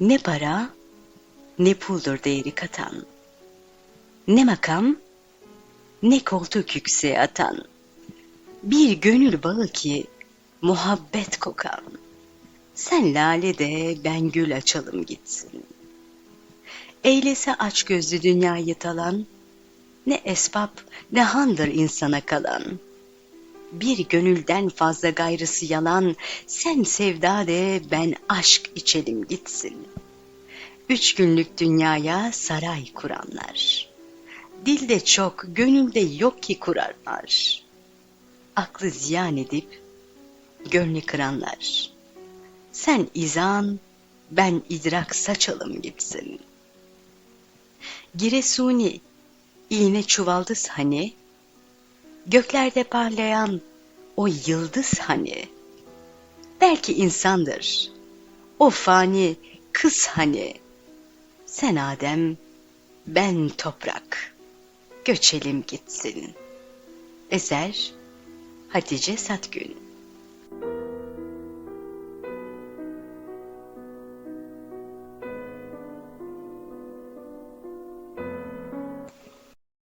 Ne para, ne puldur değeri katan. Ne makam, ne koltuk yükseğe atan. Bir gönül bağı ki muhabbet kokan. Sen lale de ben gül açalım gitsin. Eylese aç gözlü dünyayı talan, ne esbab ne handır insana kalan. Bir gönülden fazla gayrısı yalan, sen sevda de ben aşk içelim gitsin. Üç günlük dünyaya saray kuranlar. Dilde çok, gönülde yok ki kurarlar. Aklı ziyan edip gönlü kıranlar. Sen izan, ben idrak saçalım gitsin. Giresuni, iğne çuvaldız hani, göklerde parlayan o yıldız hani, belki insandır, o fani kız hani, sen Adem, ben toprak, göçelim gitsin. Eser Hatice Satgün